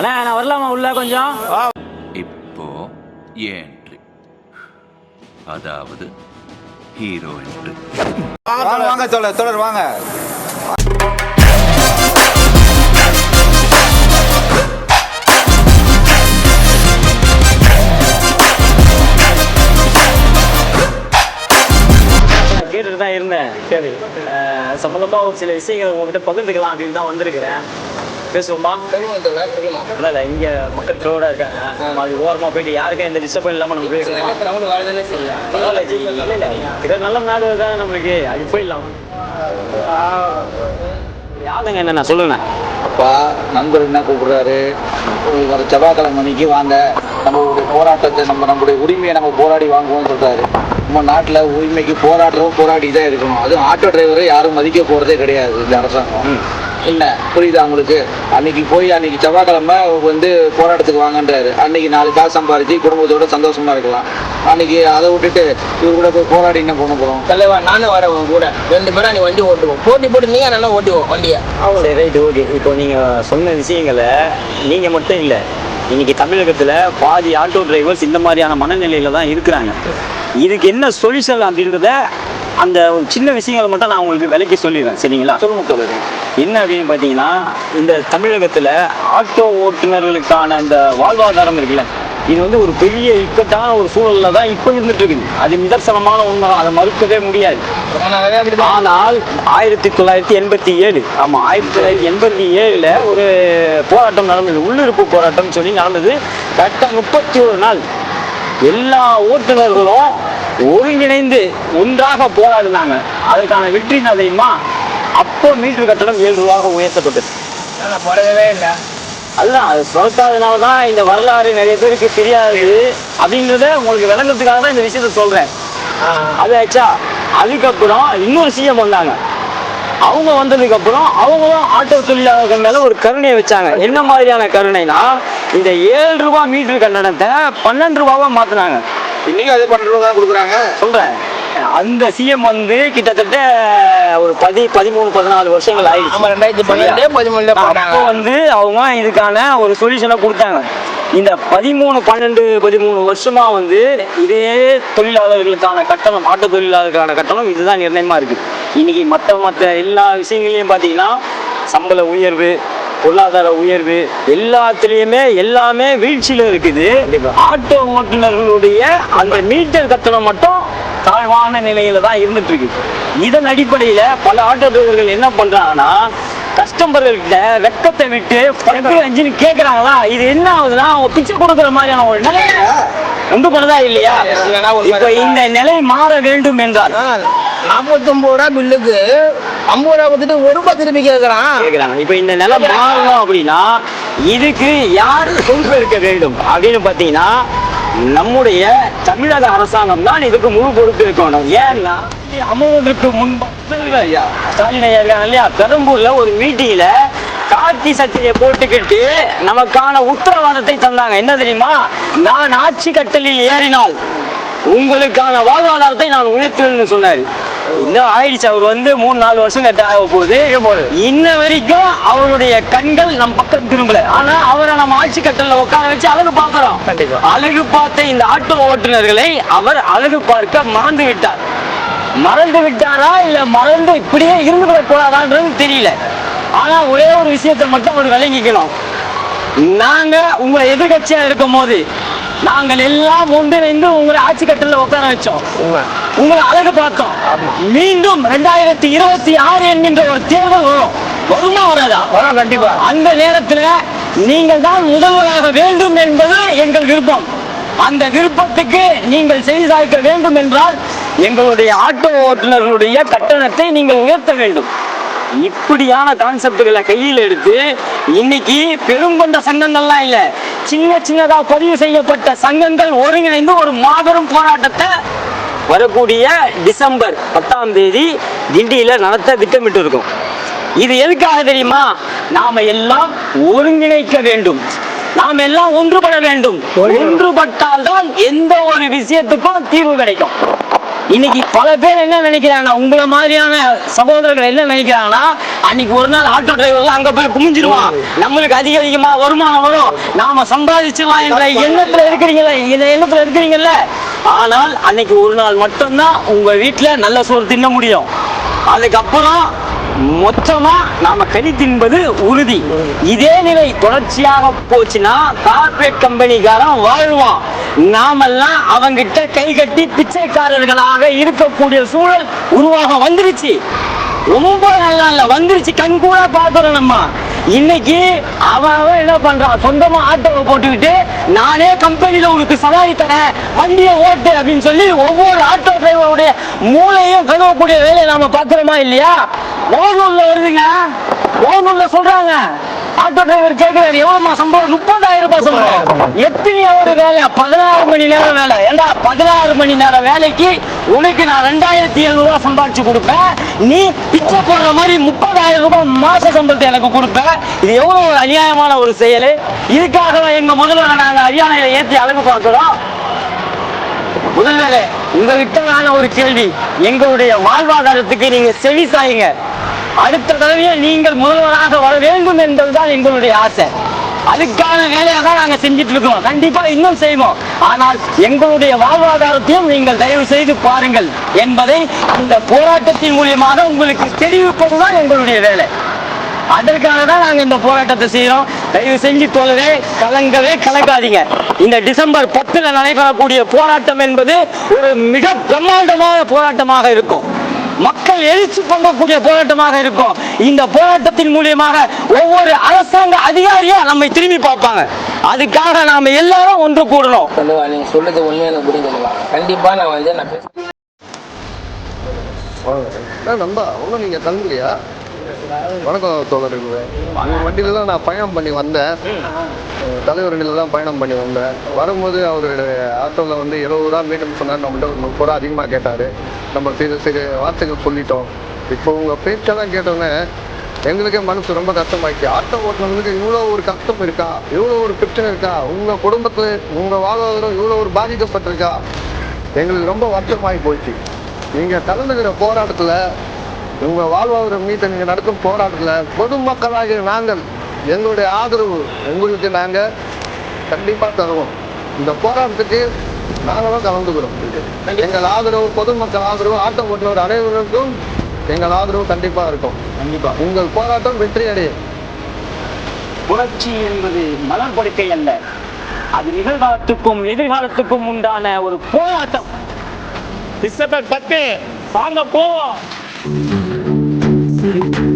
அண்ணா நான் வரலாமா உள்ள கொஞ்சம்? இப்போ என்ட்ரி அதாவது ஹீரோ என்ட்ரி வாங்க வாங்க தொடர் தொடர் வாங்க. கேட்டுட்டு தான் இருந்தேன். சரி. சம்மந்தமாக ஒரு சில விஷயங்கள் உங்ககிட்ட பகிர்ந்துக்கலாம் அப்படின்னு தான் வந்திருக்கிறேன். பேசுவோமா? இல்லை இல்லை இங்கே மக்கள் க்ரௌடாக இருக்காங்க. அது ஓரமாக போயிட்டு யாருக்கும் எந்த டிஸ்டர்பன் இல்லாமல் நம்ம பேசலாம் இது நல்ல நாடு தான் நம்மளுக்கு. அது போயிடலாம் யாருங்க என்ன சொல்லுங்க. அப்பா நண்பர் என்ன கூப்பிடுறாரு? வர செவ்வாய்க்கிழமை மணிக்கு வாங்க. நம்மளுடைய போராட்டத்தை நம்ம நம்மளுடைய உரிமையை நம்ம போராடி வாங்குவோம்னு சொல்றாரு. நம்ம நாட்டில் உரிமைக்கு போராடுறோம் போராடி தான் இருக்கணும். அதுவும் ஆட்டோ டிரைவரை யாரும் மதிக்க போறதே கிடையாது இந்த அரசாங்கம். என்ன? புரியுதா உங்களுக்கு? அன்னைக்கு போய் அன்னைக்கு செவ்வாய்க்கிழமை வந்து போராட்டத்துக்கு வாங்கன்றாரு. அன்னைக்கு நாலு காசு சம்பாரிச்சு குடும்பத்தோட சந்தோஷமா இருக்கலாம். அன்னைக்கு அதை விட்டுட்டு இவர் கூட போய் போராடி என்ன பண்ண போறோம்? தலைவா நானும் வரேன் கூட. ரெண்டு பேரும் நீ வண்டி ஓட்டுவோம் போட்டி போட்டு நீங்க நல்லா ஓட்டுவோம் வண்டியை? சரி ரைட் ஓகே. இப்போ நீங்கள் சொன்ன விஷயங்களை நீங்கள் மட்டும் இல்லை இன்னைக்கு தமிழகத்தில் பாதி ஆட்டோ டிரைவர்ஸ் இந்த மாதிரியான மனநிலையில தான் இருக்கிறாங்க. இதுக்கு என்ன சொல்யூஷன் அப்படின்றத அந்த சின்ன விஷயங்களை மட்டும் நான் உங்களுக்கு விலைக்கு சொல்லிடுறேன். சரிங்களா? சொல்லுங்க. என்ன அப்படின்னு பார்த்தீங்கன்னா இந்த தமிழகத்தில் ஆட்டோ ஓட்டுநர்களுக்கான அந்த வாழ்வாதாரம் இருக்குல்ல இது வந்து ஒரு பெரிய இக்கட்டான ஒரு சூழல்ல தான் இப்போ இருந்துட்டு இருக்குது அது நிதர்சனமான உண்மை அதை மறுக்கவே முடியாது. ஆனால் ஆயிரத்தி தொள்ளாயிரத்தி எண்பத்தி ஏழு ஆமா ஆயிரத்தி தொள்ளாயிரத்தி எண்பத்தி ஏழுல ஒரு போராட்டம் நடந்தது உள்ளிருப்பு போராட்டம் சொல்லி நடந்தது. கரெக்டாக முப்பத்தி ஒரு நாள் எல்லா ஓட்டுநர்களும் ஒருங்கிணைந்து ஒன்றாக போராடினாங்க. அதுக்கான வெற்றி என்ன தெரியுமா அப்போ மீட்டர் கட்டணம் ஏழு ரூபாக உயர்த்தப்பட்டது. போடவே இல்லை. அதுதான் அது சொல்லத்தாதனால தான் இந்த வரலாறு நிறைய பேருக்கு தெரியாது. அப்படிங்கிறத உங்களுக்கு விளங்குறதுக்காக தான் இந்த விஷயத்த சொல்றேன். அது ஆச்சா அதுக்கப்புறம் இன்னொரு சிஎம் வந்தாங்க. அவங்க வந்ததுக்கு அப்புறம் அவங்களும் ஆட்டோ தொழிலாளர்கள் மேல ஒரு கருணையை வச்சாங்க. என்ன மாதிரியான கருணைனா இந்த ஏழு ரூபாய் மீட்டர் கட்டணத்தை பன்னெண்டு ரூபாவா மாத்தினாங்க. இன்னைக்கும் அதே பன்னெண்டு தான் கொடுக்குறாங்க. சொல்றேன். அந்த சிஎம் வந்து கிட்டத்தட்ட ஒரு பதி பதிமூணு பதினாலு வருஷங்கள் ஆயிடுச்சு. ரெண்டாயிரத்தி பன்னெண்டு பதிமூணுல அப்போ வந்து அவங்க இதுக்கான ஒரு சொல்யூஷனை கொடுத்தாங்க. இந்த பதிமூணு பன்னெண்டு பதிமூணு வருஷமா வந்து இதே தொழிலாளர்களுக்கான கட்டணம் ஆட்டோ தொழிலாளர்களுக்கான கட்டணம் இதுதான் நிர்ணயமா இருக்கு. இன்னைக்கு மற்ற மற்ற எல்லா விஷயங்களையும் பார்த்தீங்கன்னா சம்பள உயர்வு பொருளாதார உயர்வு எல்லாத்துலேயுமே எல்லாமே வீழ்ச்சியில இருக்குது. ஆட்டோ ஓட்டுநர்களுடைய அந்த மீட்டர் கட்டணம் மட்டும் தாழ்வான நிலையில தான் இருந்துட்டு இருக்கு இதன் அடிப்படையில பல ஆட்டோ டிரைவர்கள் என்ன பண்றாங்கன்னா கஸ்டமர்கள்கிட்ட வெக்கத்தை விட்டு அஞ்சுன்னு கேக்குறாங்களா? இது என்ன ஆகுதுன்னா அவங்க பிச்சை கொடுக்குற மாதிரியான ஒரு நிலை. உண்டு பண்ணதா இல்லையா? இப்ப இந்த நிலை மாற வேண்டும் என்றால் நாற்பத்தொன்பது ரூபா பில்லுக்கு ஐம்பது ரூபா கொடுத்துட்டு ஒரு ரூபாய் திருப்பி கேட்கறான் கேக்குறாங்க. இப்ப இந்த நிலை மாறணும் அப்படின்னா இதுக்கு யார் பொறுப்பேற்க வேண்டும்? அப்படின்னு பாத்தீங்கன்னா நம்முடைய தமிழக அரசாங்கம் தான் இதுக்கு முழு பொறுப்பு இருக்கணும். ஏன்னா அமர்வதற்கு முன்பு ஸ்டாலின் இல்லையா? பெரம்பூர்ல ஒரு மீட்டிங்ல காக்கி சட்டையை போட்டுக்கிட்டு நமக்கான உத்தரவாதத்தை தந்தாங்க. என்ன தெரியுமா? நான் ஆட்சி கட்டளில் ஏறினால் உங்களுக்கான வாழ்வாதாரத்தை நான் உயர்த்துவேன்னு சொன்னாரு. இன்னும் ஆயிடுச்சு. அவர் வந்து மூணு நாலு வருஷம் கட்ட ஆக போகுது. இன்ன வரைக்கும் அவருடைய கண்கள் நம் பக்கம் திரும்பல. ஆனா அவரை நம்ம ஆட்சி கட்டல உட்கார வச்சு அழகு பார்க்கிறோம். அழகு பார்த்த இந்த ஆட்டோ ஓட்டுநர்களை அவர் அழகு பார்க்க மறந்து விட்டார். மறந்து விட்டாரா இல்ல மறந்து இப்படியே இருந்து கூடாதான்றது தெரியல. ஆனா ஒரே ஒரு விஷயத்தை மட்டும் அவர் விளங்கிக்கணும். நாங்க உங்க எதிர்கட்சியா இருக்கும் போது நாங்கள் எல்லாம் ஒன்றிணைந்து உங்களை ஆட்சி கட்டல உட்கார வச்சோம். உங்களை அழகு பார்த்தோம். மீண்டும் ரெண்டாயிரத்தி இருபத்தி ஆறு என்கின்ற ஒரு தேர்தல் வரும். வருமா வராதா? வரும் கண்டிப்பா. அந்த நேரத்துல நீங்கள் தான் முதல்வராக வேண்டும் என்பது எங்கள் விருப்பம். அந்த விருப்பத்துக்கு நீங்கள் செய்தாக்க வேண்டும் என்றால் எங்களுடைய ஆட்டோ ஓட்டுநர்களுடைய கட்டணத்தை நீங்கள் உயர்த்த வேண்டும். இப்படியான கான்செப்டுகளை கையில் எடுத்து இன்னைக்கு பெருங்கொண்ட சங்கங்கள்லாம் இல்ல. சின்ன சின்னதா பதிவு செய்யப்பட்ட சங்கங்கள் ஒருங்கிணைந்து ஒரு மாபெரும் போராட்டத்தை வரக்கூடிய டிசம்பர் பத்தாம் தேதி கிண்டியில நடத்த திட்டமிட்டு இருக்கோம் இது எதுக்காக தெரியுமா? நாம எல்லாம் ஒருங்கிணைக்க வேண்டும். நாம் எல்லாம் ஒன்றுபட வேண்டும். ஒன்றுபட்டால் தான் எந்த ஒரு விஷயத்துக்கும் தீர்வு கிடைக்கும். இன்னைக்கு பல பேர் என்ன நினைக்கிறாங்கன்னா உங்களை மாதிரியான சகோதரர்கள் என்ன நினைக்கிறாங்கன்னா அன்னைக்கு ஒரு நாள் ஆட்டோ டிரைவர் அங்க போய் குமிஞ்சிருவான். நம்மளுக்கு அதிக அதிகமா வருமானம் வரும். நாம சம்பாதிச்சிடலாம் என்ற எண்ணத்துல இருக்கிறீங்களா இந்த எண்ணத்துல இருக்கிறீங்கல்ல. ஆனால் அன்னைக்கு ஒரு நாள் மட்டும்தான் உங்க வீட்டில் நல்ல சோறு தின்ன முடியும். அதுக்கப்புறம் மொத்தமா நாம கறி தின்பது உறுதி. இதே நிலை தொடர்ச்சியாக போச்சுன்னா கார்பரேட் கம்பெனிக்காரன் வாழ்வான். நாமெல்லாம் அவங்கிட்ட கை கட்டி பிச்சைக்காரர்களாக இருக்கக்கூடிய சூழல் உருவாக வந்துருச்சு. ரொம்ப நல்லா இல்ல வந்துருச்சு. கண் கூட பாக்குறோம் நம்ம. இன்னைக்கு அவன் என்ன பண்றான்? சொந்தமா ஆட்டோவை போட்டுக்கிட்டு நானே கம்பெனியில உனக்கு சவாரி தரேன் வண்டியை ஓட்டு அப்படின்னு சொல்லி ஒவ்வொரு ஆட்டோ டிரைவருடைய மூளையும் கழுவக்கூடிய வேலையை நாம பாக்குறோமா இல்லையா? ஓனூர்ல வருதுங்க. ஓனூர்ல சொல்றாங்க. ஆட்டோ டிரைவர் கேட்கிறாரு எவ்வளவுமா சம்பளம்? முப்பதாயிரம் ரூபாய் சம்பளம். எத்தனை ஹவர் வேலை? பதினாறு மணி நேரம் வேலை. ஏண்டா பதினாறு மணி நேரம் வேலைக்கு உனக்கு நான் ரெண்டாயிரத்தி எழுநூறு ரூபாய் சம்பாதிச்சு கொடுப்பேன். நீ பிச்சை போடுற மாதிரி முப்பதாயிரம் ரூபாய் மாச சம்பளத்தை எனக்கு கொடுப்பேன் இது எவ்வளவு ஒரு அநியாயமான ஒரு செயல்? இதுக்காக எங்க முதல்வரை நாங்க அரியானையில ஏத்தி அழகு பார்க்கிறோம்? முதல்வரே உங்ககிட்ட ஒரு கேள்வி. எங்களுடைய வாழ்வாதாரத்துக்கு நீங்க செவி சாயுங்க. அடுத்த தடவையே நீங்கள் முதல்வராக வர என்பதுதான் எங்களுடைய ஆசை. அதுக்கான வேலையை தான் நாங்க செஞ்சுட்டு இருக்கோம். கண்டிப்பா இன்னும் செய்வோம். ஆனால் எங்களுடைய வாழ்வாதாரத்தையும் நீங்கள் தயவு செய்து பாருங்கள் என்பதை இந்த போராட்டத்தின் மூலியமாக உங்களுக்கு தெரிவிப்பதுதான் எங்களுடைய வேலை. அதற்காக தான் நாங்க இந்த போராட்டத்தை செய்யறோம் தயவு செஞ்சு தோழரே கலங்கவே கலக்காதீங்க இந்த டிசம்பர் பத்துல நடைபெறக்கூடிய போராட்டம் என்பது ஒரு மிக பிரம்மாண்டமான போராட்டமாக இருக்கும். மக்கள் எழுச்சி பொங்கக்கூடிய போராட்டமாக இருக்கும். இந்த போராட்டத்தின் மூலியமாக ஒவ்வொரு அரசாங்க அதிகாரியா நம்மை திரும்பி பார்ப்பாங்க. அதுக்காக நாம எல்லாரும் ஒன்று கூடணும். சொல்லுவா நீங்க சொல்றது உண்மையை எனக்கு புரியுதுங்களா கண்டிப்பா நான் வந்து நான் பேச நண்பா ஒன்றும் நீங்கள் தங்கலையா வணக்கம் தோழர்களே. உங்கள் வண்டியில தான் நான் பயணம் பண்ணி வந்தேன். தலைவர் வண்டியில தான் பயணம் பண்ணி வந்தேன். வரும்போது அவருடைய ஆட்டோவில் வந்து இருபது ரூபா மீண்டும் சொன்னார். நம்மகிட்ட ஒரு முப்பது ரூபா அதிகமாக கேட்டார். நம்ம சிறு சிறு வார்த்தைகள் சொல்லிட்டோம். இப்போ உங்கள் பேச்செல்லாம் கேட்டோன்னே எங்களுக்கே மனசு ரொம்ப கஷ்டமாயிடுச்சு. ஆட்டோ ஓட்டுறவங்களுக்கு இவ்வளோ ஒரு கஷ்டம் இருக்கா? இவ்வளோ ஒரு பிரச்சனை இருக்கா? உங்கள் குடும்பத்தில் உங்கள் வாழ்வாதாரம் இவ்வளோ ஒரு பாதிக்கப்பட்டிருக்கா? எங்களுக்கு ரொம்ப வருத்தமாகி போச்சு நீங்கள் கலந்துக்கிற போராட்டத்தில் உங்கள் வாழ்வாதாரம் மீது நீங்கள் நடத்தும் போராட்டத்தில் பொதுமக்களாகிய நாங்கள் எங்களுடைய ஆதரவு உங்களுக்கு நாங்கள் கண்டிப்பாக தருவோம். இந்த போராட்டத்துக்கு நாங்களும் கலந்துக்கிறோம். எங்கள் ஆதரவு பொதுமக்கள் ஆதரவு ஆட்டோ ஓட்டுநர் அனைவருக்கும் எங்கள் ஆதரவு கண்டிப்பாக இருக்கும். கண்டிப்பா. உங்கள் போராட்டம் வெற்றி அடையும். புரட்சி என்பது மலர் படுக்கை அல்ல. அது நிகழ்காலத்துக்கும் எதிர்காலத்துக்கும் உண்டான ஒரு போராட்டம். டிசம்பர் பத்து வாங்க போவோம். Thank you.